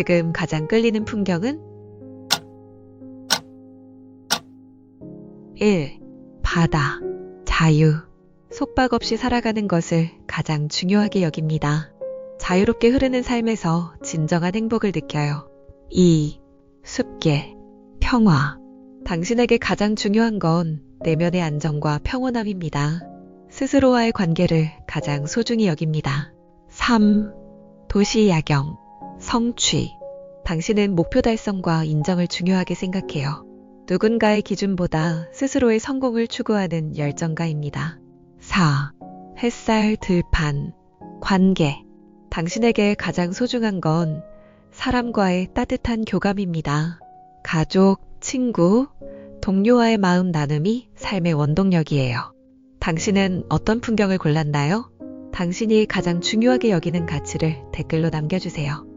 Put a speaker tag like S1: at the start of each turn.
S1: 지금 가장 끌리는 풍경은 1. 바다, 자유. 속박 없이 살아가는 것을 가장 중요하게 여깁니다. 자유롭게 흐르는 삶에서 진정한 행복을 느껴요. 2. 숲계, 평화. 당신에게 가장 중요한 건 내면의 안정과 평온함입니다. 스스로와의 관계를 가장 소중히 여깁니다. 3. 도시 야경, 성취. 당신은 목표 달성과 인정을 중요하게 생각해요. 누군가의 기준보다 스스로의 성공을 추구하는 열정가입니다. 4. 햇살 들판, 관계. 당신에게 가장 소중한 건 사람과의 따뜻한 교감입니다. 가족, 친구, 동료와의 마음 나눔이 삶의 원동력이에요. 당신은 어떤 풍경을 골랐나요? 당신이 가장 중요하게 여기는 가치를 댓글로 남겨주세요.